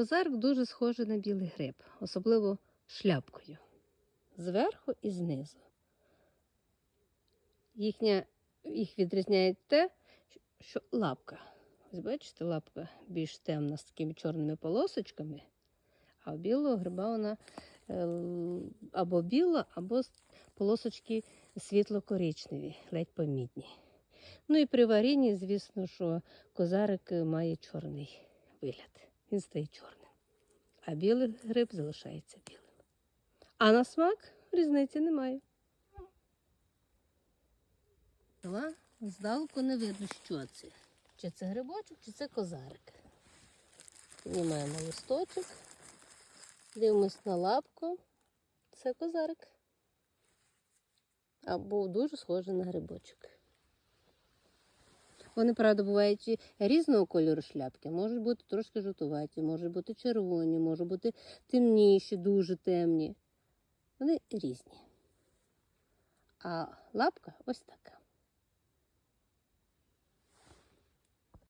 Козарк дуже схожий на білий гриб, особливо шляпкою. Зверху і знизу. Їхня, їх відрізняє те, що лапка. Ось бачите, лапка більш темна з такими чорними полосочками, а у білого гриба вона е, або біла, або полосочки світло-коричневі, ледь помітні. Ну і при варінні, звісно, що козарик має чорний вигляд. Він стає чорним. А білий гриб залишається білим. А на смак різниці немає. Здалеку не видно, що це. Чи це грибочок, чи це козарик. Знімаємо листочок, дивимось на лапку. Це козарик. Або дуже схожий на грибочок. Вони, правда, бувають різного кольору шляпки. Можуть бути трошки жовтуваті, можуть бути червоні, можуть бути темніші, дуже темні. Вони різні. А лапка ось така.